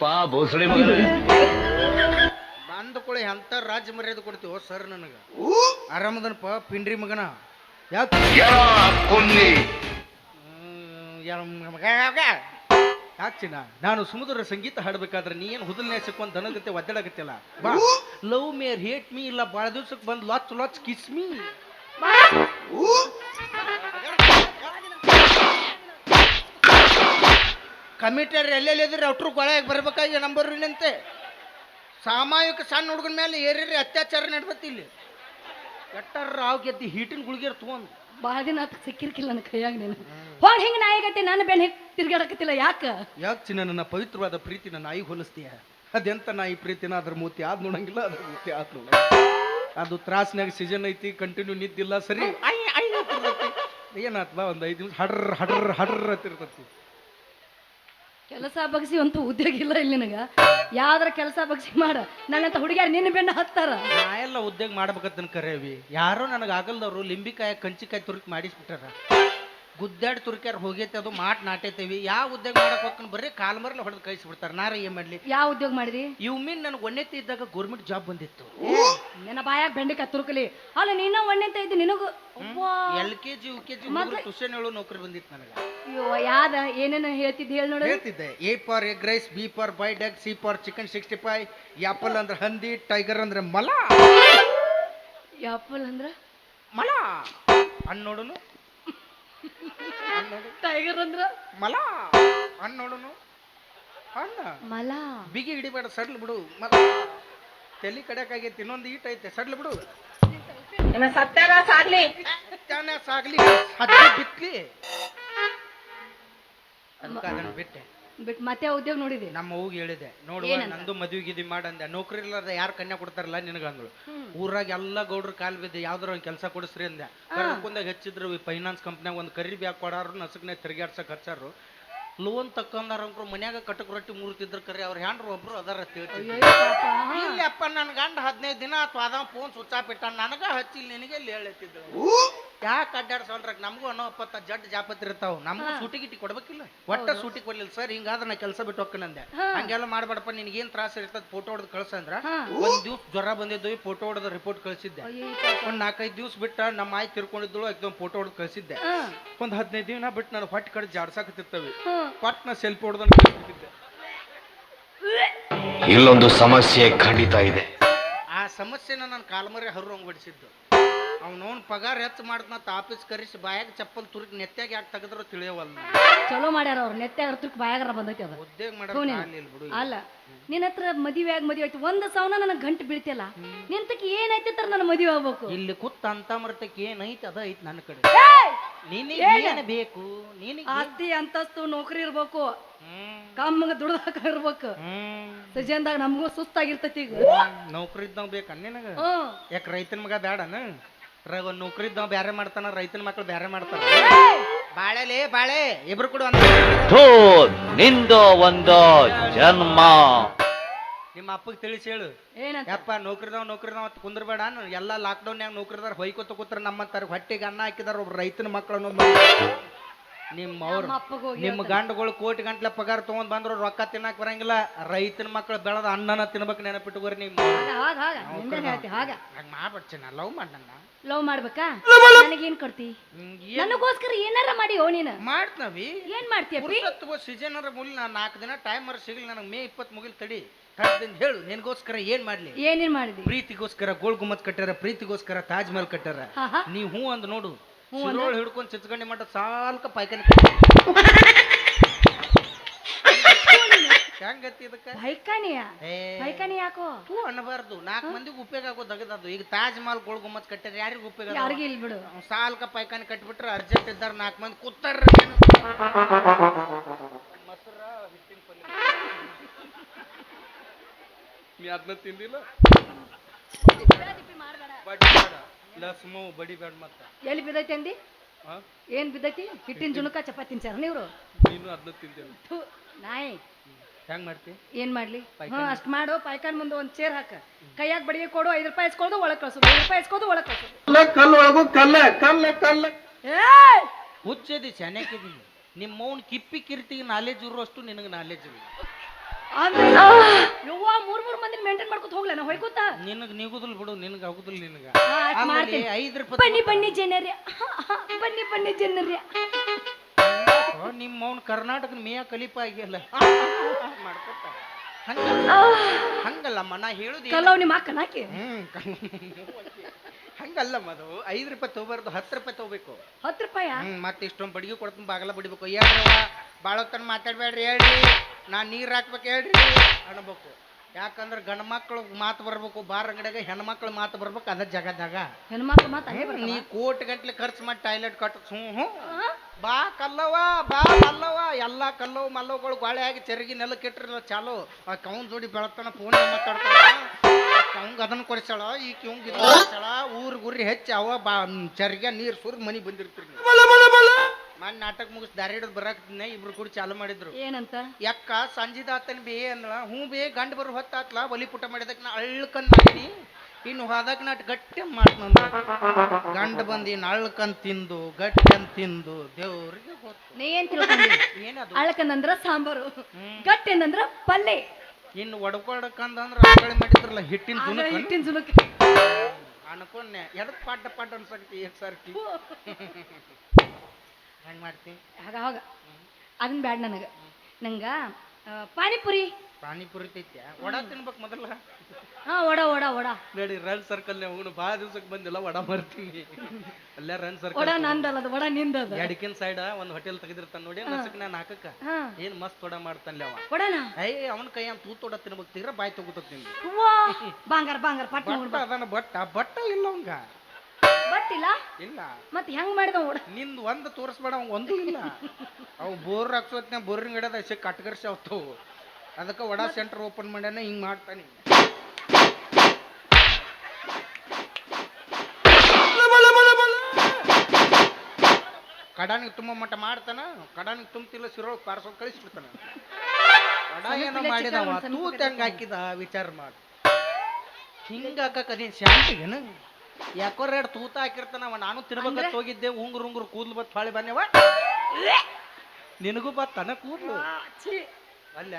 ಪಾ ಭೋಸಳೆ ಮಗ. ಬಂದ ಕೊಳೆ ಅಂತ ರಾಜ್ಯ ಮರ್ಯಾದೆ ಕೊಡ್ತೀವೋ ಸರ್ ನನಗ? ಆರಾಮದನಪ್ಪ ಪಿಂಡ್ರಿ ಮಗನ? ಯಾಕೆ? ಚಿನ್ನ? ನಾನು ಸುಮಧುರ ಸಂಗೀತ ಹಾಡ್ಬೇಕಾದ್ರೆ ನೀ ಏನು ನೆಸಕ್ ಸಿಕ್ಕೊಂಡ್ ದನಗತ್ತೆ ಒದ್ದಾಡಕತ್ತಿಲ್ಲ ಬಾ. ಲವ್ ಮೇರ್ ಹೇಟ್ ಮೀ ಇಲ್ಲ ಭಾಳ ದಿವ್ಸಕ್ಕೆ ಬಂದು ಲಾಚ್ ಲಾಚ್ ಕಿಸ್ ಮೀ ಕಮಿಟರ್ ಎಲ್ಲೆಲ್ಲಿ ಇದ್ರಿ ಅಟ್ರು ಕೊಳೆಯಾಗಿ ಬರ್ಬೇಕಾಗಿ ನಂಬರ್ ನಿಂತೆ ಸಾಮಾಯಿಕ ಸಣ್ಣ ಹುಡುಗನ ಮೇಲೆ ಏರಿರಿ ಅತ್ಯಾಚಾರ ನಡ್ಬತ್ತಿ ಇಲ್ಲಿ. ಎಟ್ಟಾರ ರಾವ್ ಗೆದ್ದಿ ಹೀಟಿನ ಗುಳಿಗೆರ್ ತಗೊಂಡು. ಭಾಳ ದಿನ ಆತ ಸಿಕ್ಕಿರ್ಕಿಲ್ಲ ನನ್ನ ಕೈಯಾಗ ನೀನು. ಹೋಗ ಹಿಂಗೆ ನಾಯಿಗತ್ತೆ ನಾನು ಹಿಂಗೆ ತಿರ್ಗಾಡಕತ್ತಿಲ್ಲ ಯಾಕ? ಯಾಕೆ ಚಿನ್ನ ನನ್ನ ಪವಿತ್ರವಾದ ಪ್ರೀತಿ ನನ್ನ ನಾಯಿ ಹೋಲಿಸ್ತೀಯ? ಅದೆಂತ ನಾಯಿ ಪ್ರೀತಿನ? ಅದ್ರ ಮೂತಿ ಆದ್ ನೋಡಂಗಿಲ್ಲ ಅದ್ರ ಮೂತಿ ಆದ್ ನೋಡ ಅದು ತ್ರಾಸ್ನಾಗ ಸೀಸನ್ ಐತಿ ಕಂಟಿನ್ಯೂ ನಿದ್ದಿಲ್ಲ ಸರಿ? ಅಯ್ಯ ಐ ಅಂತಿರ್ತೈತಿ. ಏನಾತ್ ಬಾ ಒಂದು ಐದು ನಿಮಿಷ ಹಡ್ರ ಹಡ್ರ ಹಡ್ರ ಅಂತಿರ್ತೈತಿ ಕೆಲಸ ಬಗ್ಸಿ ಅಂತೂ ಉದ್ಯೋಗ ಇಲ್ಲ ಇಲ್ಲಿ ನಿನಗ. ಯಾವ್ದಾರ ಕೆಲಸ ಬಗ್ಸಿ ಮಾಡ. ನನ್ನಂತ ಹುಡುಗಿಯಾರ ನಿನ್ನ ಬೆನ್ನ ಹತ್ತಾರ. ನಾ ಎಲ್ಲ ಉದ್ಯೋಗ ಮಾಡ್ಬೇಕಂತ ಕರೇವಿ. ಯಾರೋ ನನಗೆ ಆಗಲ್ದವ್ರು ಲಿಂಬಿಕಾಯಿ ಕಂಚಿಕಾಯಿ ತುರ್ಕಿ ಮಾಡಿಸ್ಬಿಟ್ಟಾರ. ಗುದ್ದಾಡಿ ತುರ್ಕ್ಯಾರ ಹೋಗೈತೆ ಅದು ಮಾಟ್ ನಾಟೈತೇವಿ. ಯಾವ ಉದ್ಯೋಗ ಮಾಡಕ್ ಹೋಗ್ಕೊಂಡು ಬರೀ ಕಾಲ್ ಮರಲ್ಲ ಹೊಡೆದು ಕಳಿಸ್ಬಿಡ್ತಾರೆ. ನಾರ ಏನ್ ಮಾಡ್ಲಿ? ಯಾವ ಉದ್ಯೋಗ ಮಾಡಿದಿ? ಇವ್ ಮೀನ್ ನನಗೆ ಒಣ್ಣೆತಿ ಇದ್ದಾಗ ಗೌರ್ಮೆಂಟ್ ಜಾಬ್ ಬಂದಿತ್ತು. ನನ್ನ ಬಾಯಾಗ ಬೆಂಡೆಕಾಯಿ ತುರುಕಲಿ. ಅಲ್ಲ ನೀನ ಒಣ್ಣೆತ ಇದ್ದಿ ನಿನಗೂ. L K G U K G tuition ಹೇಳೋ ನೌಕರಿ ಬಂದಿತ್ತು ನನಗೆ. ಅಯ್ಯೋ ಯಾದ ಏನೇನು ಹೇಳ್ತಿದ್ ಹೇಳಿ ನೋಡು. ಹೇಳ್ತಿದ್ದೆ. A for egg rice B for by egg C for chicken sixty five apple ಅಂದ್ರೆ ಹಂದಿ ಟೈಗರ್ ಅಂದ್ರೆ ಮಲ. ಯಾಪಲ್ ಅಂದ್ರೆ? ಮಲ. ಅಣ್ಣ ನೋಡುನು? ಅಣ್ಣ ಟೈಗರ್ ಅಂದ್ರೆ? ಮಲ. ಅಣ್ಣ ನೋಡುನು? ಅಣ್ಣ ಮಲ. ಬಿಗಿ ಹಿಡಿಬೇಡ ಸಡ್ಲ್ ಬಿಡು. ಮಲ. ತಲೆ ಕಡೆಕಾಗೈತಿ ಇನ್ನೊಂದು ಈಟ್ ಐತೆ ಸಡ್ಲ್ ಬಿಡು. ತಾನೇ ಸಾಗ್ಲಿ ಹತ್ತಿ ಬಿತ್ಲಿ. ಅದಕ್ಕೆ ಅದನ್ನ ಬಿಟ್ಟೆ. ಬಿಟ್ ಮತ್ತೆ ಉದ್ಯೋಗ ನೋಡಿದಿ? ನಮ್ಮ ಅವ್ಗೆ ಹೇಳಿದೆ. ನೋಡುವ ಏನಂತ? ನಂದು ಮದುವೆ ಗಿದಿ ಮಾಡಂದೆ ನೌಕರಿ ಇಲ್ಲದ ಯಾರು ಕನ್ಯಾ ಕೊಡ್ತಾರಲ್ಲ ನಿನಗ ಅಂದಳು ಊರಾಗ ಎಲ್ಲ ಗೌಡ್ರ ಕಾಲ್ ಬಿದ್ದು ಯಾವ್ದಾರ ಒಂದು ಕೆಲಸ ಕೊಡಿಸ್ರಿ ಅಂದೆ. ಕರ್ಕೊಂಡಾಗ ಹಚ್ಚಿದ್ರು ಫೈನಾನ್ಸ್ ಕಂಪ್ನ್ಯಾಗ ಒಂದು ಕರಿ ಬ್ಯಾಗ್ ಕೊಡಾರು ನಸಕ್ನೆ ತಿರ್ಗಾಡ್ಸಕ್ ಹಚ್ಚಾರು. ಲೋನ್ ತಕ್ಕಂದಾರ ಅಂಕ್ರು ಮನ್ಯಾಗ ಕಟಕ್ ರೊಟ್ಟಿ ಮುರ್ತಿದ್ರು ಕರೆ ಅವ್ರ ಹ್ಯಾಂಡ್ರು ಒಬ್ರು ಅದಾರ ತಿಳ್ತಿ ಹೇಳ್ತಿದ್ರು. ಅಯ್ಯೋ ಪಾಪ. ಹಾ. ಇಲ್ಲಪ್ಪ ನನ್ನ ಗಂಡ ಹದಿನೈದು ದಿನ ಅಥವಾ ಅದ ಫೋನ್ ಸ್ವಿಚ್ ಆಫ್ ಇಟ್ಟ ನನಗ ಹಚ್ಚಿ ನಿನಗೆ ಇಲ್ಲಿ ಹೇಳತ್ತಿದ್ರು ಯಾಕೆ ಅಡ್ಡಾಡ್ಸಲ್ರಕ್ ನಮಗೂ ಅನ್ನೋ ಅಪ್ಪತ್ತ ಜಡ್ ಜಾಪತ್ರಿ ಇರ್ತಾವ. ನಮಗೂ ಸೂಟಿ ಗಿಟಿ ಕೊಡ್ಬೇಕಿಲ್ಲ. ಒಟ್ಟ ಸೂಟಿ ಕೊಡ್ಲಿಲ್ಲ. ಸರ್ ಹಿಂಗಾದ್ರೆ ನಾ ಕೆಲಸ ಬಿಟ್ಟು ಹೋಗ್ಕನಂದೆ ಹಂಗೆಲ್ಲ ಮಾಡ್ಬೇಡಪ್ಪ ಏನ್ ತ್ರಾಸ ಇರ್ತದ ಫೋಟೋ ಹೊಡೆದು ಕಳ್ಸಂದ್ರ. ಒಂದ್ ದಿವ್ಸ ಜ್ವರ ಬಂದಿದ್ದು ಫೋಟೋ ಹೊಡೆದ ರಿಪೋರ್ಟ್ ಕಳ್ಸಿದ್ದೆ. ಒಂದ್ ನಾಲ್ಕೈದು ದಿವ್ಸ ಬಿಟ್ಟ ನಮ್ಮ ಆಯ್ ತಿರ್ಕೊಂಡಿದ್ದಳು ಎಕ್ದಮ್ ಫೋಟೋ ಹೊಡೆದು ಕಳ್ಸಿದ್ದೆ. ಒಂದ್ ಹದಿನೈದು ದಿನ ಬಿಟ್ಟು ನಾನು ಹೊಟ್ಟೆ ಕಡೆ ಜಾಡ್ಸಾಕತ್ತಿರ್ತವೆ. ಪಟ್ನ ಸೆಲ್ಫಿ ಹೊಡೆದ ಕಳ್ಸಿದ್ದೆ ಇಲ್ಲೊಂದು ಸಮಸ್ಯೆ ಖಂಡಿತ ಇದೆ. ಆ ಸಮಸ್ಯೆನ ನಾನು ಕಾಲ್ಮರೆ ಹರ್ರಂಗ್ ಬಿಡಿಸಿದ್ದು ಅವ್ನವ್ನ ಪಗಾರ ಹೆಚ್ಚು ಮಾಡ್ತಂತ ಆಫೀಸ್ ಕರೆಸಿ ಬಾಯಾಗ ಚಪ್ಪಲ್ ತುರುಕ್ ನೆತ್ತಾಗ ಯಾಕೆ ತೆಗೆದ್ರು ತಿಳಿಯವಲ್ಲ ಚಲೋ ಮಾಡ್ಯಾರ ಅವ್ರು ನೆತ್ತಾಗ ತುರ್ಕ್ ಬಾಯಾಗರ ಬಂದೈತಿ ಅದು. ಉದ್ಯೋಗ ಮಾಡೋದು ಬಿಡು ಅಲ್ಲ ನಿನ್ನ ಹತ್ರ ಮದುವೆ ಆಗಿ ಮದುವೆ ಆಯ್ತು ಒಂದು ಸವನ ನನಗೆ ಗಂಟು ಬೀಳ್ತಿಲ್ಲ. ನಿಂತಕ್ಕೆ ಏನೈತಿ ತರ ನನ್ನ ಮದುವೆ ಆಗ್ಬೇಕು. ಇಲ್ಲಿ ಕುತ್ತ ಅಂತ ಮರ್ತಕ್ಕೆ ಏನೈತಿ ಅದ ಐತಿ ನನ್ನ ಕಡೆ! ನಿನಗೆ ಏನು ಬೇಕು? ನಿನಗೆ ಆಸ್ತಿ ಅಂತಸ್ತು ನೌಕರಿ ಇರ್ಬೇಕು. ಕಮ್ಮಗ ದುಡ್ದಾಕ ಇರ್ಬೇಕು. ಸಜೆಂದಾಗ ನಮ್ಗೂ ಸುಸ್ತಾಗಿರ್ತೈತಿ ಈಗ. ನೌಕರಿ ಇದ್ದವ್ ಬೇಕ ನಿನಗ. ಯಾಕೆ ರೈತನ ಮಗ ಬೇಡನ ರ- ಒಂದ್ ನೌಕರಿ ಇದ್ದವ್ ಬ್ಯಾರೆ ಮಾಡ್ತಾನ ರೈತನ ಮಕ್ಳು ಬ್ಯಾರೆ ಮಾಡ್ತಾರ. ಬಾಳೆಲೆ ಬಾಳೆ ಇಬ್ರು ಕೂಡ ಒಂದ್. ಥೂ ನಿಂದು ಒಂದು ಜನ್ಮ. ನಿಮ್ಮ ಅಪ್ಪಗೆ ತಿಳಿಸಿ ಹೇಳು. ಏನಂತ? ಯಪ್ಪ ನೌಕರಿದವ್ ನೌಕರಿದವ್ ಅಂತ ಕುಂದ್ರಬೇಡ ಎಲ್ಲ ಲಾಕ್ಡೌನ್ಯಾಗ ನೌಕರಿದಾರ ಹೊಯ್ಕೋತ ಕೂತ್ರ ನಮ್ಮಂತಾರ ಹೊಟ್ಟೆಗೆ ಅನ್ನ ಹಾಕಿದಾರ ಒಬ್ರು ರೈತನ ಮಕ್ಕಳನ್ನು ಅವ್ರ ನಮ್ಮ ಹೋಗಿ ನಿಮ್ಮ ಗಂಡುಗಳು ಕೋಟಿ ಗಂಟ್ಲೆ ಪಗಾರ ತಗೊಂಡ್ ಬಂದ್ರು ರೊಕ್ಕ ತಿನ್ನಕ್ ಬರಂಗಿಲ್ಲ. ರೈತನ ಮಕ್ಕಳು ಬೆಳೆದ ಅನ್ನನ ತಿನ್ಬೇಕು ನೆನಪಿಟ್ಟುಗೋರಿ ನಿಮ್ಮ ಹಾಗ ಹಾಗ ಹಾಗ. ಹೇಳ್ತಿ ಹಾಗ. ಹಂಗ ಮಾಡ್ಬಿಡ್ತೀನಿ ಲವ್ ಮಾಡಣ್ಣ ಲವ್ ಮಾಡ್ಬೇಕಾ? ನನಗೇನ್ ಕೊಡ್ತಿ? ನನಗೋಸ್ಕರ ಏನಾರ ಮಾಡಿ ಓ ನೀನು. ಮಾಡ್ತವಿ ಏನ್ ಮಾಡ್ತೀಯಪ್ಪಿ ಪುರುಷತ್ವ ಸೀಸನರ ಮುಲ್ ನಾ ನಾಲ್ಕು ದಿನ ಟೈಮರ್ ಸಿಗ್ಲಿ ನನಗೆ ಮೇ ಇಪ್ಪತ್ ಮುಗಿಲ್ ತಡಿ. ತಡ್ದಿಂದ ಹೇಳು ನಿನಗೋಸ್ಕರ ಏನ್ ಮಾಡ್ಲಿ? ಏನೇನ್ ಮಾಡಿದಿ? ಪ್ರೀತಿಗೋಸ್ಕರ ಗೋಲ್ ಗುಮ್ಮತ್ ಕಟ್ಟಾರ ಪ್ರೀತಿಗೋಸ್ಕರ ತಾಜ್ ಮಹಲ್ ಕಟ್ಟಾರ ಹಾ ಹಾ. ನೀ ಹೂ ಅಂದ್ ನೋಡು. ಶಿರೋಳ್ ಹಿಡ್ಕೊಂಡು ಚಿತ್ಕಂಡಿ ಮಟ್ಟ ಸಾಲ್ಕ ಪೈಕಾನಿ ಹೆಂಗತಿ ಇದಕ್ಕ? ಬೈಕಾನಿಯ ಏ. ಯಾಕೋ? ಹೂ ಅನ್ನಬಾರ್ದು. ನಾಲ್ಕು ಮಂದಿಗೆ ಉಪಯೋಗ ಆಗೋ ದಗದದು ಈಗ ತಾಜ್ ಮಹಲ್ ಗೋಳ್ ಗುಮ್ಮತ್ ಕಟ್ಟಾರ ಯಾರಿಗೂ ಉಪಯೋಗ ಇಲ್ಲ ಯಾರಿಗೂ ಇಲ್ ಬಿಡು. ಅವ್ನ್ ಸಾಲ್ಕ ಪೈಕಾನಿ ಕಟ್ಬಿಟ್ರೆ ಅರ್ಜೆಂಟ್ ಇದ್ದಾರೆ ನಾಲ್ಕು ಮಂದಿ ಕೂತಾರ ಮೊಸರ ಹಿಟ್ಟಿನ ಪಲ್ಯ ನೀ ಅದನ್ನ ತಿಂದಿಲ್ಲ? ಬಡ್ಡಿ ಬೇಡ. ಲಸ್ಮು ಬಡಿ ಬೇಡ ಮತ್ತ ಎಲ್ಲಿ ಬಿದ್ದೈತಿ ಅಂದಿ? ಹಾ ಏನ್ ಬಿದ್ದೈತಿ? ಹಿಟ್ಟಿನ ಜುಣಕ ಚಪಾತಿ ತಿನ್ಸಾರ ನೀವ್ರು? ನೀನು ಅದನ್ನ ಥು, ನಾಯಿ. ಹೆಂಗ್ ಮಾಡ್ತಿ? ಏನ್ ಮಾಡ್ಲಿ? ಹ್ಞೂ ಅಷ್ಟ್ ಮಾಡು ಪಾಯ್ಕಾನ್ ಮುಂದೆ ಒಂದ್ ಚೇರ್ ಹಾಕ. ಕೈಯಾಗ ಬಡಿಗೆ ಕೊಡು ಐದು ರೂಪಾಯಿ ಇಸ್ಕೊಳ್ದು ಒಳಗ್ ಕಳ್ಸೋದು ಐದ್ ರೂಪಾಯಿ ಇಸ್ಕೊದು ಒಳಗ್ ಕಳ್ಸೋದು ಕಲ್ಲು ಒಳಗು ಕಲ್ಲ ಕಲ್ಲ ಕಲ್ಲ. ಏಯ್! ಹುಚ್ಚದಿ ಚೆನ್ನಾಗಿದ್ದೀನಿ ನಿಮ್ಮ ಮೌನ್ ಕಿಪ್ಪಿ ಕಿರ್ತಿಗೆ ನಾಲೆಜ್ ಇರುವಷ್ಟು ನಿನಗೆ ನಾಲೆಜ್ ಇಲ್ಲ. ಅಂದ್ರೆ ಯವ್ವ ಮೂರ್ ಮೂರ್ ಮಂದಿ ಮೇಂಟೈನ್ ಮಾಡ್ಕೊತ ಹೋಗ್ಲ ನಾ ಹೊಯ್ಕೋತ? ನಿನಗ್ ನಿಗುದಿಲ್ ಬಿಡು ನಿನಗೆ ಆಗುದಿಲ್ಲ ನಿನಗ. ಆಮೇಲೆ ಮಾಡ್ತೀನಿ. ಐದ್ ರೂಪಾಯಿ ಬನ್ನಿ ಬನ್ನಿ ಜನರ್ಯ ಬನ್ನಿ ಬನ್ನಿ ಜನರ್ಯ ಓ, ನಿಮ್ಮ ಅವ್ನ ಕರ್ನಾಟಕದ ಮೇಯ ಕಲಿಪ ಆಗಿಲ್ಲ ಮಾಡ್ಕೊತ ಹಂಗಲ್ಲ ಹಂಗಲ್ಲಮ್ಮ ನಾ ಹೇಳುದು ಏನು- ನಿಮ್ಮ ಅಕ್ಕನಾಕಿ ಹ್ಮ್ ಹಂಗಲ್ಲ ಮದು ಐದ್ ರೂಪಾಯಿ ತಗೋಬಾರ್ದು ಹತ್ತು ರೂಪಾಯಿ ತಗೋಬೇಕು ಹತ್ತು ರೂಪಾಯಿ? ಹ್ಮ್ ಮತ್ತೆ ಇಷ್ಟೊಂದು ಬಡಿಗೆ ಕೊಡ್ತೀನಿ ಬಾಗಲ ಬಡಿಬೇಕು. ಹೇಳ್ರವ ಭಾಳ ಹೊತ್ತನ ಮಾತಾಡ್ಬೇಡ್ರಿ ಹೇಳ್ರಿ. ನಾ ನೀರು ಹಾಕ್ಬೇಕು ಹೇಳ್ರಿ. ಅನ್ಬೇಕು. ಯಾಕಂದ್ರೆ ಗಂಡ ಮಕ್ಳು ಮಾತು ಬರ್ಬೇಕು ಬಾರ್ ಅಂಗಡಿಯಾಗ ಹೆಣ್ಮಕ್ಳು ಮಾತು ಬರ್ಬೇಕು ಅದ ಜಗದಾಗ. ಹೆಣ್ಮಕ್ಳು ಮಾತು ನೀ ಕೋಟ್ ಗಂಟ್ಲೆ ಖರ್ಚು ಮಾಡಿ ಟಾಯ್ಲೆಟ್ ಕಟ್ಟ ಹ್ಞೂ ಹ್ಞೂ ಬಾ ಕಲ್ಲವ ಬಾ ಮಲ್ಲವ ಎಲ್ಲ ಕಲ್ಲವು ಮಲ್ಲವುಗಳು ಗಾಳಿ ಆಗಿ ಚೆರಗಿ ನೆಲಕ್ಕೆ ಕೆಟ್ಟಿರಲ್ಲ ಚಾಲು. ಆ ಕೌನ್ ಜೋಡಿ ಬೆಳತನ ಫೋನ್ ಮಾತಾಡ್ತಾನ ಕೌಂಗ್ ಅದನ್ನ ಕೊಡಿಸ್ಯಾಳ ಈ ಕೌಂಗ್ ಇದನ್ನ ಕೊಡಿಸ್ಯಾಳ. ಊರ್ ಗುರಿ ಹೆಚ್ಚಿ ಅವ ಬಾ ಚರ್ಗ ನೀರ್ ಸುರಿದು ಮನಿ ಬಂದಿರ್ತೀರಿ ಮನ್ ನಾಟಕ ಮುಗಿಸ್ ದಾರಿ ಹಿಡಿದು ಬರಾಕ್ತಿನ ಇಬ್ರು ಕೂಡ ಚಾಲು ಮಾಡಿದ್ರು. ಏನಂತ? ಯಾಕ ಸಂಜಿದಾತನ್ ಬೇ ಅಂದಳ ಹ್ಞೂ ಬೇ ಗಂಡ ಬರು ಹೊತ್ತಾತ್ಲ ಒಲಿ ಪುಟ ಮಾಡಿದಕ್ ನಾ ಅಳ್ಕಂದ್ ಮಾಡೀನಿ. ಇನ್ನು ಹೋದಾಗ ನಾಟ್ ಗಟ್ಟಿ ಮಾಡ್ನಂದ ಗಂಡ ಬಂದಿ ಅಳ್ಕಂದ್ ತಿಂದು ಗಟ್ಟಿ ಅಂತ ತಿಂದು ದೇವ್ರಿಗೆ ಗೊತ್ತು. ನೀ ಏನ್ ತಿಳ್ಕೊಂಡಿ? ಏನದು? ಅಳಕಂದಂದ್ರ ಸಾಂಬಾರು ಗಟ್ಟೆಂದಂದ್ರ ಪಲ್ಲೆ. ಇನ್ನು ಒಡ್ಕೊಡಕಂದಂದ್ರ ಆಕಳೆ ಮಾಡಿದ್ರಲ್ಲ ಹಿಟ್ಟಿನ ಜುನಕ. ಹಿಟ್ಟಿನ ಜುನುಕ್. ಅನ್ಕೊಂಡೆ ಎದಕ್ ಪಾಟ ಪಾಟ ಅನ್ಸಕ್ತಿ ಏಕ್ ಸರ್ತಿ ಹೆಂಗ್ ಮಾಡ್ತಿ ಆಗ ಆಗ ಅದನ್ನ ಬ್ಯಾಡ ನನಗೆ. ನಂಗ ಪಾನಿಪುರಿ. ಪಾನಿಪುರಿ ತೈತ್ಯ? ವಡ ತಿನ್ಬೇಕು ಮೊದಲ. ಹಾ ವಡ ವಡ ವಡಾ. ನೋಡಿ ರನ್ ಸರ್ಕಲ್ ಹೋಗೋಣ. ಭಾಳ ದಿವ್ಸಕ್ಕೆ ಬಂದಿಲ್ಲ ವಡ ಮಾಡ್ತೀವಿ ಅಲ್ಲೇ ರನ್ ಸರ್ಕಲ್ ಸರ್ಕಲ್ ನಂದಲ್ಲ ಅದು ನಿಂದ ನಿಂದದ. ಎಡಕಿನ ಸೈಡ್ ಒಂದು ಹೋಟೆಲ್ ತೆಗೆದಿರ್ತಾನ ನೋಡಿ ನಸಕ್ ನಾನು ಹಾಕಕ್ಕ ಏನು ಮಸ್ತ್ ವಡ ಮಾಡ್ತಾನಲ್ಲ ಅವ ವಡನ? ಐ ಅವನ ಕೈ ಅಂತ ತೂತ್ ವಡ ತಿನ್ಬೇಕು ತೀರ ಬಾಯಿ ತಗೋತತ್ ನಿಮ್ಗೆ ಬಾಂಗಾರ ಬಂಗಾರ ಬಂಗಾರ ಪಟ್ಟ ಬಟ್ಟ ಅದನ್ನ ಬಟ್ಟ ಬಟ್ಟ ಇಲ್ಲ ಅವಂಗ ಬಟ್ಟಿಲ್ಲ ಇಲ್ಲ. ಮತ್ತೆ ಹೆಂಗ್ ಮಾಡಿದ ಓಡ ನಿಂದ್ ಒಂದ್ ತೋರಿಸ್ಬೇಡ ಅವ್ ಒಂದು ಇಲ್ಲ. ಅವು ಬೋರ್ ಹಾಕ್ಸೋತ್ನ ಬೋರಿನ ಗಿಡದ ಹಸಿ ಕಟ್ಗರ್ಸಿ ಅವತ್ತವು ಅದಕ್ಕೆ ವಡಾ ಸೆಂಟರ್ ಓಪನ್ ಮಾಡ್ಯಾನ ಹಿಂಗ್ ಮಾಡ್ತಾನೆ ಕಡಾನಿಗೆ ತುಂಬ ಮಟ್ಟ ಮಾಡ್ತಾನ ಕಡಾನಿಗೆ ತುಂಬ್ತಿಲ್ಲ ಸಿರೋಳ ಪಾರ್ಸೋ ಕಳಿಸ್ಬಿಡ್ತಾನ. ವಡಾ ಏನೋ ಮಾಡಿದವ ತೂತ್ ಹೆಂಗ್ ಹಾಕಿದ ವಿಚಾರ ಮಾಡಿ. ಹಿಂಗ ಹಾಕಕ್ ಶಾಂತಿಗೆನ ಶಾಂತಿಗೇನು? ಯಾಕೋ ಎರಡು ತೂತ ಹಾಕಿರ್ತಾನವ ನಾನು ತಿನ್ಬೇಕಂತ ಹೋಗಿದ್ದೆ ಉಂಗ್ರು ಉಂಗ್ರು ಕೂದ್ಲು ಬತ್ ಹೊಳೆ ಬನ್ಯವ ನಿನಗೂ ಬತ್ತಾನ ಕೂದ್ಲು. ಅಲ್ಲ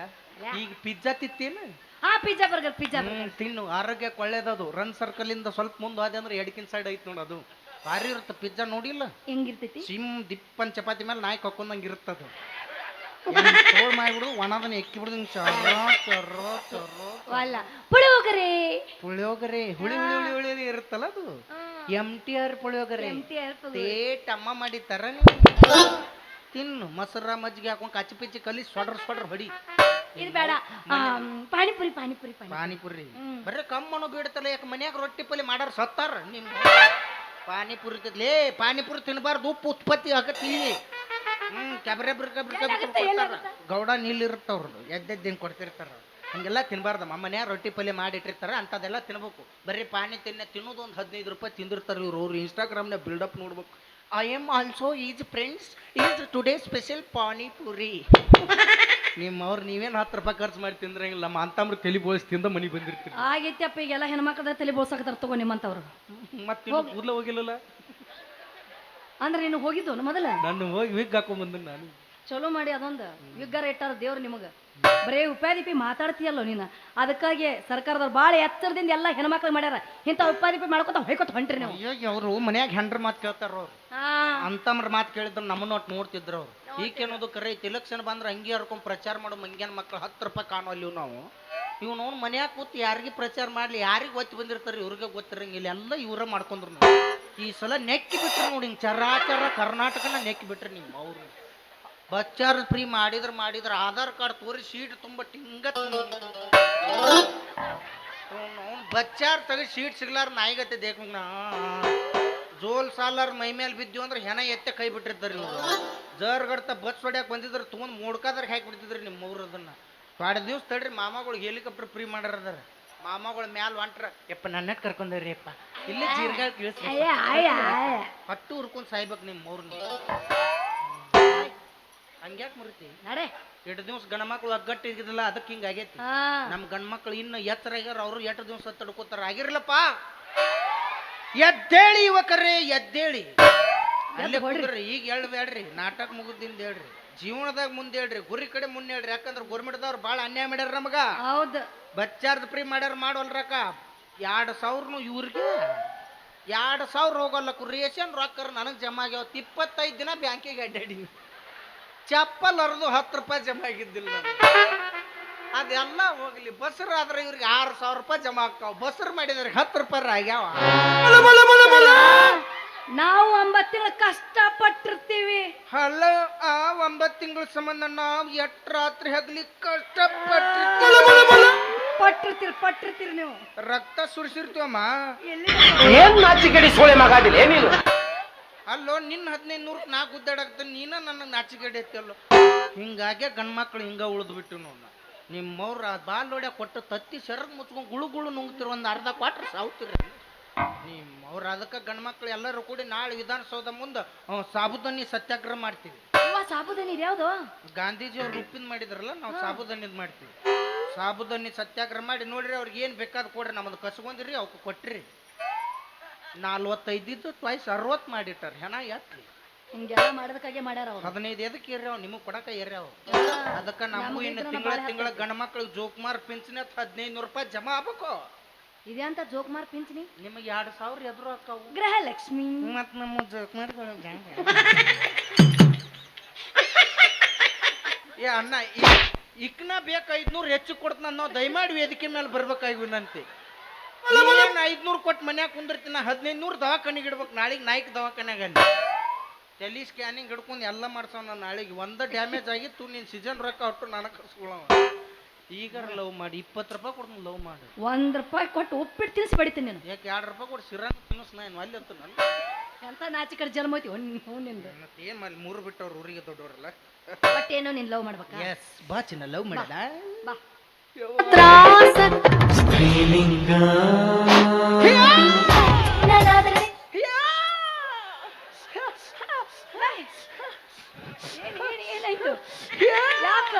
ಈಗ ಪಿಜ್ಜಾ ತಿತ್ತೇನು ಹಾ ಪಿಜ್ಜಾ ಬರ್ಗರ್ ಪಿಜ್ಜಾ ತಿನ್ನು. ಆರೋಗ್ಯಕ್ಕೆ ಒಳ್ಳೇದದು. ರನ್ ಸರ್ಕಲ್ ಇಂದ ಸ್ವಲ್ಪ ಮುಂದೆ ಹೋದೆ ಅಂದ್ರೆ ಎಡಕಿನ ಸೈಡ್ ಐತ್ ನೋಡು ಅದು. ಭಾರಿ ಇರುತ್ತೆ. ಪಿಜ್ಜಾ ನೋಡಿಲ್ಲ? ಹೆಂಗಿರ್ತೈತಿ? ಸಿಮ್ ದಿಪ್ಪನ್ ಚಪಾತಿ ಮೇಲೆ ನಾಯಿ ಕಕ್ಕೊಂಡಂಗೆ ಇರುತ್ತದು ತೋಳ್ ಮಾಡ್ಬಿಡು ಒಣದನ್ನ ಎಕ್ಕಿ ಬಿಡುದು ಚರ್ರ ಚರ್ರ ಚರ್ರ ಅಲ್ಲ ಪುಳಿಯೋಗರೆ. ಪುಳಿಯೋಗರೆ ಹುಳಿ ಹುಳಿ ಹುಳಿ ಹುಳಿ ಇರುತ್ತಲ್ಲ ಅದು? M T R puliyogare. ಮಾಡಿ ಅಮ್ಮ ಮಾಡಿತ್ತಾರ ತಿನ್ನು ಮೊಸರ ಮಜ್ಜಿಗೆ ಹಾಕೊಂಡು ಕಚ್ಚಿ ಪಿಚ್ಚಿ ಕಲಿ ಸೊಡ್ರ ಸೊಡ್ರ ಹೊಡಿ. ಇದು ಬೇಡ. ಪಾನಿಪುರಿ ಪಾನಿಪುರಿ ಪಾನಿಪುರಿ. ಬರ್ರಿ ಬರೀ ಕಮ್ಮನು ಬಿಡ್ತಲ್ಲ ಯಾಕೆ ಮನ್ಯಾಗ ರೊಟ್ಟಿ ಪಲ್ಲಿ ಮಾಡಾರ ಸತ್ತಾರ ನಿಮ್ ಪಾನಿಪುರಿ ತಿನ್ಲೇ ಪಾನಿಪುರಿ ತಿನ್ನಬಾರ್ದು ಉಪ್ಪು ಉತ್ಪತ್ತಿ ಆಗತ್ತೆ ಇಲ್ಲಿ. ಹ್ಮ್ ಕ್ಯಾಬ್ರೆ ಗೌಡ? ಗೌಡ ನೀಲಿರುತ್ತವ್ರದ್ದು ಎದ್ದೆದ್ದೇನು ಕೊಡ್ತಿರ್ತಾರ. ಹಂಗೆಲ್ಲ ತಿನ್ಬಾರ್ದಮ್ಮ ಮನ್ಯಾಗ ರೊಟ್ಟಿ ಪಲ್ಯ ಮಾಡಿಟ್ಟಿರ್ತಾರ ಅಂಥದ್ದೆಲ್ಲ ತಿನ್ಬೇಕು. ಬರೀ ಪಾನಿ ತಿನ್ನೆ ತಿನ್ನೋದು ಒಂದು ಹದಿನೈದು ರೂಪಾಯಿ ತಿಂದಿರ್ತಾರೆ ಇವ್ರು. ಅವ್ರು ಇನ್ಸ್ಟಾಗ್ರಾಮ್ನ ಬಿಲ್ಡಪ್ ನೋಡ್ಬೇಕು. I am also is friends is today special panipuri. ನಿಮ್ಮವ್ರು ನೀವೇನು ಹತ್ತು ರೂಪಾಯಿ ಖರ್ಚು ಮಾಡಿ ತಿಂದ್ರಂಗಿಲ್ಲ. ನಮ್ಮ ಅಂತಮ್ರ ತಲೆ ಬೋಸ್ ತಿಂದ ಮನೆಗೆ ಅಪ್ಪ ಈಗ ಎಲ್ಲ ಹೆಣ್ಮಕ್ಳದ ತಲೆ ಬೋಳ್ಸಾಕತ್ತಾರ. ತಗೋ ನಿಮ್ಮಂತವ್ರು. ಮತ್ತೆ ಕೂದಲ ಹೋಗಿಲ್ಲಲ್ಲ? ಅಂದ್ರೆ ನೀನು ಹೋಗಿದ್ದು ಮೊದಲ? ನಾನು ಹೋಗಿ ವಿಗ್ ಹಾಕೊಂಡ್ ನಾನು. ಚಲೋ ಮಾಡಿ ಅದೊಂದು. ವಿಗ್ಗಾರ ಇಟ್ಟಾರ ದೇವ್ರು ನಿಮಗ. ಬರೇ ಉಪಾಧಿಪಿ ಮಾತಾಡ್ತೀಯಲ್ಲ ನೀನು? ಅದಕ್ಕಾಗಿ ಸರ್ಕಾರದವ್ರು ಭಾಳ ಎತ್ತರದಿಂದ ಎಲ್ಲ ಹೆಣ್ಮಕ್ಳು ಮಾಡ್ಯಾರ. ಇಂಥ ಉಪಾಧಿಪಿ ಮಾಡ್ಕೊತ ಹೊಯ್ಕೊತ ಹೊಂಟ್ರಿ ನೀವು. ಅಯ್ಯೋ ಅವರು ಮನ್ಯಾಗ ಹೆಂಡ್ರ ಮಾತು ಕೇಳ್ತಾರ ಅವ್ರು. ಅಂತಮ್ರ ಮಾತು ಕೇಳಿದ್ರು ನಮ್ಮನ್ನ ಒಟ್ಟು ನೋಡ್ತಿದ್ರು ಅವ್ರು. ಈಗೇನೋದು ಕರೆ ಐತಿ ಇಲೆಕ್ಷನ್ ಬಂದ್ರೆ ಹಂಗೆ ಹರ್ಕೊಂಡ್ ಪ್ರಚಾರ ಮಾಡೋ ಮಂಗ್ಯಾನ ಮಕ್ಳು ಹತ್ತು ರೂಪಾಯಿ ಕಾಣುವಲ್ಲಿ ನಾವು. ಇವ್ ನೋಡ್ ಮನ್ಯಾಗ ಕೂತ್ ಯಾರಿಗೆ ಪ್ರಚಾರ ಮಾಡ್ಲಿ ಯಾರಿಗೆ ಒತ್ತಿ ಬಂದಿರ್ತಾರೆ ಇವ್ರಿಗೆ ಗೊತ್ತಿರಂಗಿಲ್ಲ. ಎಲ್ಲ ಇವರ ಮಾಡ್ಕೊಂಡ್ರು. ನಾವು ಈ ಸಲ ನೆಕ್ಕಿ ಬಿಟ್ರು ನೋಡಿ ಹಿಂಗೆ ಚರಾಚರ ಕರ್ನಾಟಕನ ನೆಕ್ಕಿ ಬಿಟ್ರಿ ನಿಮ್ಮ ಅವ್ರು. ಬಚ್ಚಾರ ಫ್ರೀ ಮಾಡಿದ್ರ ಮಾಡಿದ್ರ ಆಧಾರ್ ಕಾರ್ಡ್ ತೋರಿ ಸೀಟ್ ತುಂಬ ಟಿಂಗ ಬಚ್ಚಾರ್ ತೆಗೆದು ಸೀಟ್ ಸಿಗ್ಲಾರ ನಾಯಿಗತ್ತೆ ದೇಖ ಜೋಲ್ ಸಾಲಾರ್ ಮೈ ಮೇಲೆ ಬಿದ್ದು ಅಂದ್ರೆ ಹೆಣ ಎತ್ತೆ ಕೈ ಬಿಟ್ಟಿರ್ತಾರೆ ಇವರು. ಜರ್ಗಡ್ತ ಬಸ್ ಹೊಡ್ಯಾಕ ಬಂದಿದ್ರು ತೊಗೊಂಡು ಮೂಡ್ಕಾದ್ರೆ ಹಾಕಿ ಬಿಟ್ಟಿದ್ರಿ ನಿಮ್ಮ ಅವ್ರು ಅದನ್ನ. ಎರಡು ದಿವ್ಸ ತಡ್ರಿ ಮಾಮಾಗಳು ಹೆಲಿಕಾಪ್ಟರ್ ಫ್ರೀ ಮಾಡ್ಯಾರ ಮಾಮಾಗಳ ಮ್ಯಾಲ ಹೊಂಟ್ರ ಯಪ್ಪ ನನ್ನ ಕರ್ಕೊಂಡ್ರಿ ಅಪ್ಪ ಇಲ್ಲೇ ಜೀರ್ಗಾಲ್ ಅಯ್ಯ. ಹಟ್ಟು ಹುರ್ಕೊಂಡ್ ಸಾಯ್ಬೇಕು ನಿಮ್ಮ ಮೂರ್ನ. ಹಂಗ್ಯಾಕ್ ಮುರಿತಿ? ನಡೆ. ಎಟ್ ದಿವ್ಸ ಗಂಡ ಮಕ್ಳು ಇದ್ದಿಲ್ಲ ಅದಕ್ಕೆ ಹಿಂಗ ಆಗೈತಿ? ನಮ್ ನಮ್ಮ ಗಂಡ್ಮಕ್ಳು ಇನ್ನು ಎತ್ತರ ಆಗ್ಯಾರ ಅವರು ಎಟ್ ದಿವಸ ತಡ್ಕೋತಾರ ಆಗಿರ್ಲಪ್ಪ. ಎದ್ದೇಳಿ ಯುವಕರೇ ಎದ್ದೇಳಿ. ಅಲ್ಲೇ. ಕುಂದ್ರಿ ಈಗ ಹೇಳ್ಬೇಡ್ರಿ ನಾಟಕ ಮುಗಿದಿಂದ ಹೇಳ್ರಿ. ಜೀವನದಾಗ ಮುಂದೆ ಹೇಳ್ರಿ ಗುರಿ ಕಡೆ ಮುಂದೆ ಹೇಳ್ರಿ. ಯಾಕಂದ್ರೆ ಗೌರ್ಮೆಂಟ್ದವ್ರು ಭಾಳ ಅನ್ಯಾಯ ಮಾಡ್ಯಾರ ನಮಗ. ಹೌದು. ಬಸ್ ಚಾರ್ಜ್ ಫ್ರೀ ಮಾಡ್ಯಾರ ಮಾಡೋಲ್ರಕ್ಕ. ಎರಡು ಸಾವಿರನು ಇವ್ರಿಗೆ ಎರಡು ಸಾವಿರ ಹೋಗಲ್ಲಕ್ಕು ರೇಷನ್ ರೊಕ್ಕ ನನಗೆ ಜಮಾ ಆಗ್ಯಾವ. ಇಪ್ಪತ್ತೈದು ದಿನ ಬ್ಯಾಂಕಿಗೆ ಅಡ್ಡಾಡಿ ಚಪ್ಪಲ್ ಅರ್ದು ಹತ್ತು ರೂಪಾಯಿ ಜಮಾ ಆಗಿದ್ದಿಲ್ಲ. ಅದೆಲ್ಲ ಹೋಗ್ಲಿ ಬಸ್ರು ಆದ್ರೆ ಇವ್ರಿಗೆ ಆರು ಸಾವಿರ ರೂಪಾಯಿ ಜಮಾ ಆಗ್ತಾವ. ಬಸ್ರು ಮಾಡಿದ್ರೆ ಹತ್ತು ರೂಪಾಯಿ ಆಗ್ಯಾವ. ನಾವು ಒಂಬತ್ತು ತಿಂಗಳು ಕಷ್ಟಪಟ್ಟಿರ್ತೀವಿ. ಹಲೋ ಆ ಒಂಬತ್ತು ತಿಂಗಳ ಸಂಬಂಧ ನಾವು ಎಟ್ ರಾತ್ರಿ ಹಗ್ಲಿ ಕಷ್ಟಪಟ್ಟಿರ್ತೀವಿ. ಪಟ್ಟಿರ್ತೀರಿ ಪಟ್ಟಿರ್ತೀರಿ ನೀವು. ರಕ್ತ ಸುರಿಸಿರ್ತೀವಮ್ಮ ಎಲ್ಲಿ? ಏನ್ ನಾಚಿಕೆಡಿ ಸೋಳೆ ಮಗಾದಿಲ್ಲ ನೀನು ಅಲ್ಲೋ ನಿನ್ನ ಹದಿನೈದು ನೂರಕ್ಕೆ ನಾ ಗುದ್ದಾಡಕ್ತೀನಿ ನೀನ ನನ್ನ ನಾಚಿಕೆಡೆ ಎತ್ತಲ್ಲೋ ಹಿಂಗಾಗೆ ಗಂಡ್ಮಕ್ಳು ಹಿಂಗ ಉಳಿದು ಬಿಟ್ಟು ನೋಡ ನಿಮ್ಮವ್ರ ಬಾಲ್ ಹೊಡ್ಯ ಕೊಟ್ಟು ತತ್ತಿ ಶರದ್ ಮುಚ್ಕೊಂಡು ಗುಳು ಗುಳು ನುಂಗ್ತಿರ ಒಂದು ಅರ್ಧ ಕ್ವಾಟ್ರ್ ಸಾವ್ತಿರಿ. ನಿಮ್ಮವ್ರ ಅದಕ್ಕೆ ಗಂಡ್ಮಕ್ಳು ಎಲ್ಲರೂ ಕೂಡಿ ನಾಳೆ ವಿಧಾನಸೌಧ ಮುಂದೆ ಸಾಬುದನ್ನಿ ಸತ್ಯಾಗ್ರಹ ಮಾಡ್ತೀವಿ. ಸಾಬುದನ್ನಿ ಸಾಬುದಾನಿ ಯಾವ್ದು? ಗಾಂಧೀಜಿ ಅವ್ರು ಉಪ್ಪಿನ ಮಾಡಿದ್ರಲ್ಲ ನಾವು ಸಾಬುದನ್ನಿದ್ ಮಾಡ್ತೀವಿ. ಸಾಬುದನಿ ಸತ್ಯಾಗ್ರಹ ಮಾಡಿ ನೋಡ್ರಿ ಅವ್ರಿಗೆ ಏನು ಬೇಕಾದ್ ಕೊಡ್ರಿ ನಮ್ಮದು ಕಸ್ಕೊಂದಿರಿ ಅವಕ್ಕೆ ಕೊಟ್ರಿ. ನಾಲ್ವತ್ತೈದಿದ್ದು ಟ್ವಾಯ್ಸ್ ಅರವತ್ತು ಮಾಡಿಟ್ಟಾರ ಹೆಣ ಎತ್ಲಿ ಹಿಂಗೆಲ್ಲ ಮಾಡೋದಕ್ಕಾಗೆ ಮಾಡ್ಯಾರ ಅವ್ರು. ಹದಿನೈದು ಎದಕ್ಕೆ ಏರ್ಯಾವ ನಿಮಗೆ ಕೊಡಕ ಇರ್ರಿ ಅವು ಅದಕ್ಕೆ ನಮಗೂ ಇನ್ನು ತಿಂಗಳ ತಿಂಗಳ ಗಂಡ ಮಕ್ಳಿಗೆ ಜೋಕುಮಾರ್ ಪಿಂಚಣಿ ಹತ್ತು ಹದಿನೈದು ನೂರು ರೂಪಾಯಿ ಜಮಾ ಆಗ್ಬೇಕು. ಇದೆ ಅಂತ ಜೋಕುಮಾರ್ ಪಿಂಚಣಿ ನಿಮಗೆ ಎರಡು ಸಾವಿರ ಎದುರು ಹಾಕಾವು ಗೃಹಲಕ್ಷ್ಮಿ. ಮತ್ತು ನಮ್ಮ ಜೋಕ್ಮಾರ್ ಏ ಅಣ್ಣ ಈ- ಇಕ್ನ ಬೇಕು ಐದ್ನೂರು ಹೆಚ್ಚು ಕೊಡ್ತಾನ ನಾವು ದಯಮಾಡಿ ವೇದಿಕೆ ಮೇಲೆ ಬರ್ಬೇಕಾಗಿವನಂತೆ ಏನು ಐದ್ನೂರು ಕೊಟ್ಟು ಮನ್ಯಾಗ ಕುಂದಿರ್ತೀನಿ? ಹದಿನೈದು ನೂರು ದವಾಖಾನಿಗೆ ಇಡ್ಬೇಕು. ನಾಳೆಗೆ ನಾಯ್ಕ ದವಾಖಾನ್ಯಾಗ ಅಲ್ಲಿ. ಟೆಲಿ ಸ್ಕ್ಯಾನಿಂಗ್ ಹಿಡ್ಕೊಂಡು ಎಲ್ಲ ಮಾಡ್ಸೋಣ ನಾಳೆಗೆ. ಒಂದ ಡ್ಯಾಮೇಜ್ ಆಗಿತ್ತು ನೀನು ಸೀಸನ್ ರೊಕ್ಕ ಹೊಟ್ಟು ನನಗೆ ಕರ್ಸ್ಕೊಳವ ಈಗ ಲವ್ ಮಾಡಿ. ಇಪ್ಪತ್ತು ರೂಪಾಯಿ ಕೊಡ್ತೀನಿ ಲವ್ ಮಾಡಿ. ಒಂದ್ ರೂಪಾಯಿ ಕೊಟ್ಟು ಉಪ್ಪಿಟ್ಟು ತಿನ್ಸಿ ಬಡಿತೀನಿ ನೀನು. ಯಾಕೆ ಎರಡು ರೂಪಾಯಿ ಕೊಟ್ಟು ಸಿರಾಂಗ್ ತಿನ್ನಿಸ್ ನಾನು ಅಲ್ಲಿ ಅಂತ ನಾನು ಎಂತ ನಾಚಿಕರ ಕಡೆ ಜನ್ಮ ಐತಿ? ಹ್ಞೂ ನಿಂದು. ಮತ್ತೆ ಏನು ಮಾಡಿ ಮೂರು ಬಿಟ್ಟವ್ರು ಊರಿಗೆ ದೊಡ್ಡವ್ರಲ್ಲ? ಬಟ್ ಏನೋ ನೀನ್ ಲವ್ ಮಾಡ್ಬೇಕಾ? ಎಸ್ ಬಾ ಚಿನ್ನ ಲವ್ ಮಾಡಿದ ಬಾ. ಏನ್ ಏನ್ ಏನಾಯ್ತು ಯಾಕ?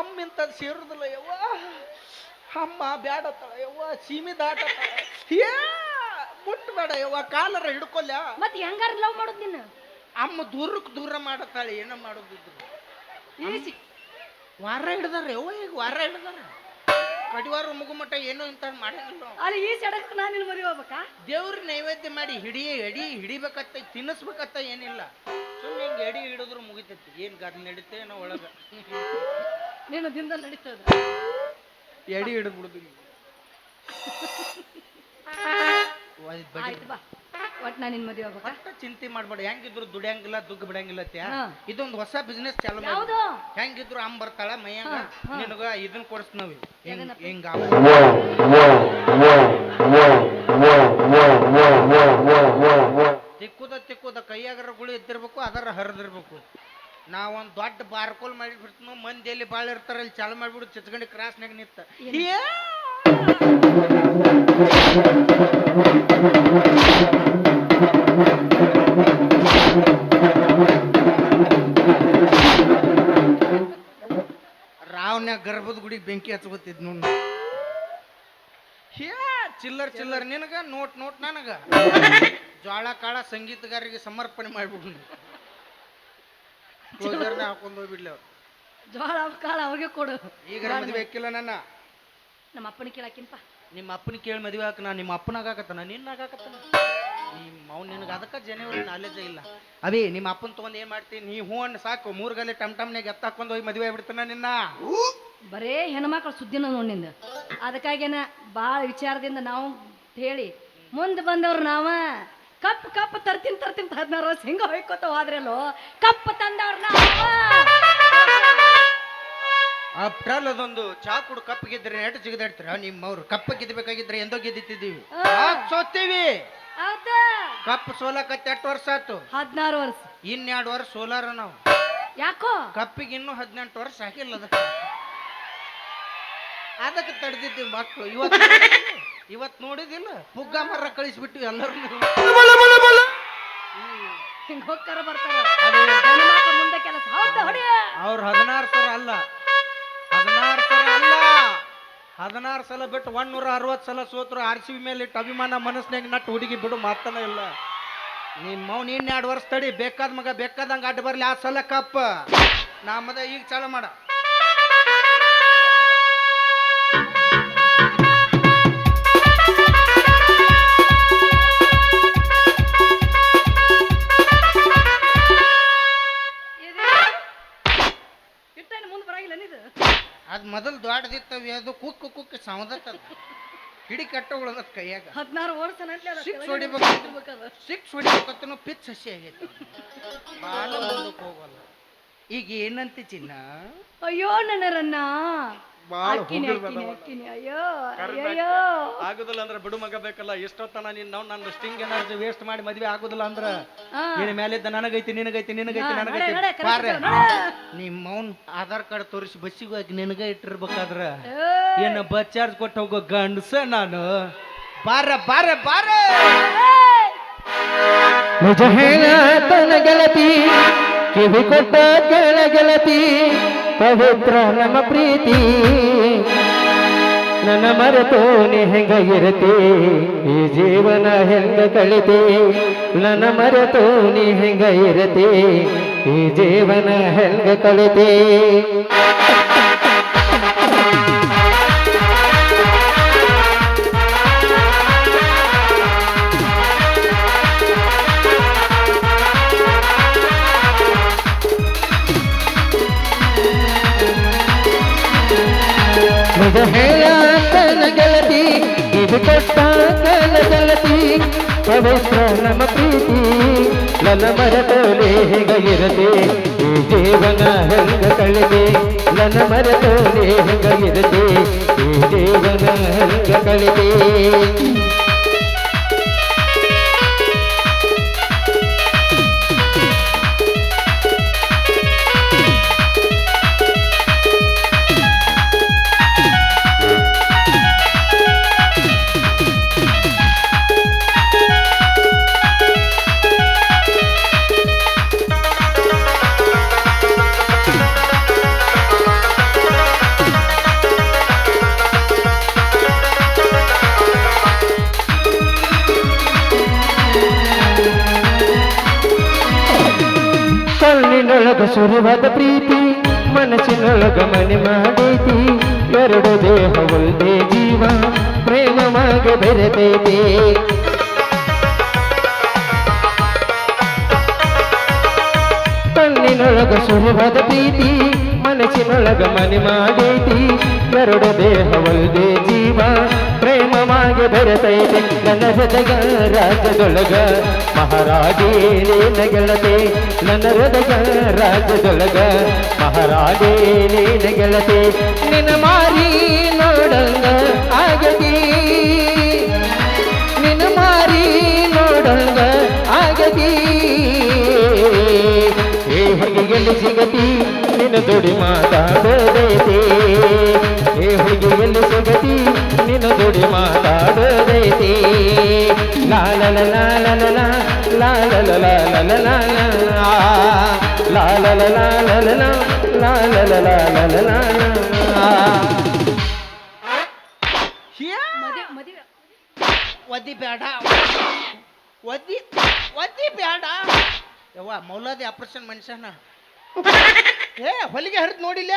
ಅಮ್ಮಿಂತದ್ ಸೇರುದಿಲ್ಲ ಯವ್ವ ಅಮ್ಮ ಬ್ಯಾಡ ಯವ್ವ ಸೀಮಿ ದಾಟ ಮುಟ್ಬೇಡ ಯವ್ವ ಕಾಲರ ಹಿಡ್ಕೊಲ್ಲ. ಮತ್ತೆ ಹೆಂಗಾರ ಲವ್ ಮಾಡೋದ್ ನಿನ್ನ ಅಮ್ಮ ದೂರಕ್ಕೆ ದೂರ ಮಾಡತ್ತಾಳೆ ಏನೋ ಮಾಡೋದಿದ್ರು. ವಾರ ಹಿಡ್ದಾರ ಯವ್ವ ಈಗ ವಾರ ಹಿಡ್ದಾರ. ಕಡಿವಾರ ಮುಗುಮಟ ಏನೋ ಇಂತ ಮಾಡಂಗಿಲ್ಲ ಅಲ್ಲಿ ಈ ಸಡಕ್ ನಾನು ನಿನ್ನ ಮರಿ ಹೋಗ್ಬೇಕಾ ದೇವ್ರ ನೈವೇದ್ಯ ಮಾಡಿ ಹಿಡಿ ಎಡಿ ಹಿಡಿಬೇಕತ್ತ ತಿನ್ನಿಸ್ಬೇಕತ್ತ ಏನಿಲ್ಲ. ಸುಮ್ಮನೆ ಹಿಂಗೆ ಎಡಿ ಹಿಡಿದ್ರು ಮುಗಿತೈತಿ. ಏನು ಗದ್ ನಡೀತೇನೋ ಒಳಗೆ. ನೀನು ದಿನದಲ್ಲಿ ನಡೀತದ ಎಡಿ ಹಿಡಿದ್ಬಿಡುದು ಆಯ್ತು ಬಾ. ಒಟ್ ನಾನು ನಿನ್ನ ಮದುವೆ ಹೋಗ್ಬೇಕಾ ಒಟ್ಟ ಚಿಂತೆ ಮಾಡ್ಬೇಡ. ಹೆಂಗಿದ್ರು ದುಡಿಯಂಗಿಲ್ಲ ದುಗ್ಗ ಬಿಡಂಗಿಲ್ಲ ತ್ಯಾ ಹಾ. ಇದೊಂದು ಹೊಸ ಬಿಸ್ನೆಸ್ ಚಾಲು ಮಾಡಿ. ಯಾವುದು? ಹೆಂಗಿದ್ರು ಅಮ್ಮ ಬರ್ತಾಳ ಮೈಯಾಗ. ನಿನಗ ಇದನ್ನ ಕೊಡಿಸ್ತೀವಿ ಏನಪ್ಪ? ಹೆಂಗ ತಿಕ್ಕುದ ತಿಕ್ಕುದ ಕೈಯಾಗರ ಗುಳಿ ಎದ್ದಿರ್ಬೇಕು ಅದರ ಹರಿದಿರ್ಬೇಕು. ನಾವೊಂದ್ ದೊಡ್ಡ ಬಾರ್ಕೋಲ್ ಮಾಡಿ ಬಿಡ್ತೀನೋ ಮಂದಿ ಎಲ್ಲಿ ಭಾಳ ಇರ್ತಾರ ಅಲ್ಲಿ ಚಾಲು ಮಾಡ್ಬಿಡು ಚಿತ್ಕಂಡಿ ಕ್ರಾಸ್ನಾಗ ನಿಂತ! ರಾವ್ನ್ಯಾಗ ಗರ್ಭದ ಗುಡಿಗೆ ಬೆಂಕಿ ಹಚ್ಕೋತಿದ್ ನೋಡ್ ಚಿಲ್ಲರ್ ಚಿಲ್ಲರ್ ನಿನಗ ನೋಟ್ ನೋಟ್ ನನಗ. ಜ್ವಾಳ ಕಾಳ ಸಂಗೀತಗಾರರಿಗೆ ಸಮರ್ಪಣೆ ಮಾಡ್ಬಿಡು. ಕ್ಲೋಸರ್ನ ಹಾಕೊಂಡು ಹೋಗ್ಬಿಡ್ಲಿ ಅವ್ರು. ಜೋಳ ಕಾಳು ಅವಾಗೆ ಕೊಡು. ಈಗ ಮದುವೆ ಹಾಕಿಲ್ಲ ನನ್ನ. ನಮ್ಮ ಅಪ್ಪನ ಕೇಳಾಕಿನ್ಪ. ನಿಮ್ಮ ಅಪ್ಪನ ಕೇಳಿ ಮದುವೆ ಹಾಕ ನಾ ನಿಮ್ಮ ಅಪ್ಪನ ಆಗಾಕತ್ತಾನ ನಿನ್ನ ಆಗಾಕತ್ತಾನ ನಿಮ್ಮ ಅವ್ನು ನಿನಗೆ ಅದಕ್ಕೆ ಜನವರಿ ನಾಲೆಜ್ ಇಲ್ಲ. ಅದೇ ನಿಮ್ಮ ಅಪ್ಪನ ತೊಗೊಂಡು ಏನು ಮಾಡ್ತೀನಿ ನೀ ಹೂ ಅನ್ನ ಸಾಕು ಮೂರು ಗಲ್ಲಿ ಟಮ್ ಟಮ್ನಾಗ ಎತ್ತ ಹಾಕೊಂಡು ಹೋಗಿ ಮದುವೆ ಆಗ್ಬಿಡ್ತಾನ ನಿನ್ನ. ಬರೇ ಹೆಣ್ಮಕ್ಳು ಸುದ್ದಿನ ನೋಡಿಂದ ಅದಕ್ಕಾಗೇನ ಭಾಳ ವಿಚಾರದಿಂದ ನಾವು ಹೇಳಿ ಮುಂದೆ ಬಂದವ್ರು ನಾವ. ಕಪ್ ಕಪ್ ತರ್ತೀನಿ ತರ್ತೀನಿ ಹದಿನಾರು ವರ್ಷ ಹಿಂಗ ಹೊಯ್ಕೋತ ಹೋದ್ರಲ್ಲೋ ಕಪ್ ತಂದವ್ರ ನಾವ ಆಫ್ಟರ್ ಅದೊಂದು ಚಾ ಕುಡ್ ಕಪ್ ಗೆದ್ರೆ ನೆಟ್ ಜಿಗದಾಡ್ತೀರ ನಿಮ್ಮವ್ರು ಕಪ್ಪ ಗೆದ್ಬೇಕಾಗಿದ್ರೆ ಎಂದೋ ಗೆದ್ದಿತ್ತಿದ್ದೀವಿ ಆ. ಸೋತೀವಿ ಕಪ್ ಸೋಲಕತ್ತೆ ಎಷ್ಟು ವರ್ಷ ಆಯ್ತು? ಹದಿನಾರು ವರ್ಷ. ಇನ್ನೆರಡು ವರ್ಷ ಸೋಲಾರ ನಾವು. ಯಾಕೋ? ಕಪ್ಪಿಗೆ ಇನ್ನೂ ಹದಿನೆಂಟು ವರ್ಷ ಆಗಿಲ್ಲ ಅದಕ್ಕೆ. ಅದಕ್ಕೆ ತಡೆದಿದ್ದೀವಿ ಮಕ್ಕಳು ಇವತ್ತು ಇವತ್ತು ನೋಡಿದಿಲ್ಲ? ಪುಗ್ಗ ಮರ ಕಳಿಸ್ಬಿಟ್ಟು ಎಲ್ಲರೂ ಹೋಗ್ತಾರ ಬರ್ತಾರ. ಮುಂದೆ ಕೆಲಸ. ಹೌದಾ ಹೊಡಿ. ಅವ್ರು ಹದಿನಾರು ಸಲ ಅಲ್ಲ. ಹದಿನಾರು ಸಲ ಅಲ್ಲ. ಹದಿನಾರು ಸಲ ಬಿಟ್ಟು ಒಂದೂರ ಅರವತ್ತು ಸಲ ಸೋತ್ರು ಆರ್ ಸಿ ಬಿ ಮೇಲೆ ಇಟ್ಟು ಅಭಿಮಾನ ಮನಸ್ಸಿನಾಗ ನಟ್ಟು ಹುಡುಗಿ ಬಿಡು ಮಾತನ ಇಲ್ಲ. ನಿಮ್ಮ ಅವ್ನು ಇನ್ನು ಎರಡು ವರ್ಷ ತಡಿ. ಬೇಕಾದ ಮಗ ಬೇಕಾದಂಗೆ ಅಡ್ಡ ಬರಲಿ. ಆ ಸಲ ಕಪ್ಪ. ನಮ್ಮದ ಈಗ ಚಾಲ ಮಾಡ. ಇದು ಅದು ಮೊದಲು ದೊಡ್ಡದಿತ್ತವಿ ಅದು ಕುಕ್ ಕುಕ್ ಸೌದತ್ತದ ಹಿಡಿ ಕಟ್ಟ ಉಳದತ್ ಕೈಯಾಗ. ಹದಿನಾರು ವರ್ಷ ಸಿಕ್ಸ್ ಹೊಡಿಬೇಕು. ಸಿಕ್ಸ್ ಹೊಡಿಬೇಕತ್ತನು ಪಿಚ್ ಹಸಿ ಆಗೈತೆ. ಭಾಳ ಮುಂದಕ್ಕೆ ಹೋಗಲ್ಲ. ಈಗ ಏನಂತ ಚಿನ್ನ? ಅಯ್ಯೋ ನನ್ನರನ್ನ. ಬಾಳ್ ಅಕ್ಕಿನಿ ಹೋಗಿಲ್ವಲ್ಲ ಅಕ್ಕಿನಿ ಅವಲ್ಲ. ಅಕ್ಕಿನಿ. ಅಯ್ಯೋ ಅಯ್ಯೋ ಆಗುದಿಲ್ಲ ಅಂದ್ರೆ ಬಿಡು ಮಗ ಬೇಕಲ್ಲ ಎಷ್ಟೊತ್ತನ ನೀನ್ ನಾವು ನನ್ನ ಸ್ಟಿಂಗ್ ಎನರ್ಜಿ ವೇಸ್ಟ್ ಮಾಡಿ ಮದ್ವೆ ಆಗುದಿಲ್ಲ ಅಂದ್ರ. ನಿನ್ನ ಮೇಲಿದ್ದ ನನಗೈತಿ ನಿನಗೈತಿ ನಿನಗೈತಿ ನನಗೈತಿ. ಬಾರೆ ಇದೆ, ನಿಮ್ಮ ಅವ್ನ್ ಆಧಾರ್ ಕಾರ್ಡ್ ತೋರಿಸಿ ಬಸ್ಸಿಗೆ ಹೋಗಿ ನಿನಗ ಇಟ್ಟಿರ್ಬೇಕಾದ್ರ ಏನ ಬಸ್ ಚಾರ್ಜ್ ಕೊಟ್ಟು ಹೋಗೋ ಗಂಡಸ ನಾನು? ಬಾರ ಬಾರ ಬಾರ. ನಿಜ ಹೇಳ ತನ್ನ ಗೆಳತಿ ಕಿವಿ ಕೊಟ್ಟ ಕೇಳ ಗೆಳತಿ ಪವಿತ್ರ ನಮ್ಮ ಪ್ರೀತಿ. ನನ್ನ ಮರೆತು ಹೆಂಗ ಇರತಿ? ಈ ಜೀವನ ಹೆಂಗ ಕಳಿತೆ? ನನ್ನ ಮರೆತು ಹೆಂಗ ಇರತಿ? ಈ ಜೀವನ ಹೆಂಗ ಕಳಿತಿ? ನಿಜ ಹೇಳ ನನ್ನ ಗೆಳತಿ ಇದು ಕೊಟ್ಟ ನನ್ನ ಗೆಳತಿ ಪವಿತ್ರ ನಮ್ಮ ಪ್ರೀತಿ, ನನ್ನ ಮರತೋಲೆ ಹೆಂಗ ಈ ಜೀವನ ಹೆಂಗ ಕಳೆದೆ ನನ್ನ ಈ ಹೆಂಗ ಬೆರೆತೈತಿ ಕಣ್ಣಿನೊಳಗ ಪ್ರೀತಿ, ಮನಸ್ಸಿನೊಳಗ ಮನೆ ಮಾಡೈತಿ. ಎರಡು ದೇಹವಲ್ಲದೆ ಜೀವ, ಪ್ರೇಮವಾಗಿ ಬೆರೆತೈತೆ. ನನ್ನ ಹೃದಯ ರಾಜದೊಳಗ ಮಹಾರಾಜೇ ನೀನ ಗೆಳತೆ ನನ್ನ ಹೃದಯ ರಾಜದೊಳಗ ಮಹಾರಾಜೇ ನೀನ ಗೆಳತೆ ನಿನ್ನ ಮಾರಿ ನೋಡಂಗ ಆಗದಿ ಆಗದಿ ಹೇ ಹೊಗೆಯಲ್ಲಿ ಸಿಗತಿ ನಿನ್ನ ದುಡಿ ಮಾತಾಡೋದೈತೆ ಹೇ ಹೊಗೆಯಲ್ಲಿ ಸಿಗತಿ ನಿನ್ನ ದುಡಿ ಮಾತಾಡೋದೈತೆ ಲಾಲಲ ಲಾಲಲ ಲಾಲಲ ಲಾಲಲ ಲಾಲಲ ಲಾಲಲ ಲಾಲಲ ಲಾಲಲ ಒದ್ದಿ ಬೇಡ ಒದ್ದಿ ಬೇಡ ಯವ್ವ ಮೌಲಾದಿ ಆಪರೇಷನ್ ಮನುಷ್ಯನ. ಏ ಹೊಲಿಗೆ ಹರಿದ್ ನೋಡಿಲ್ಲ?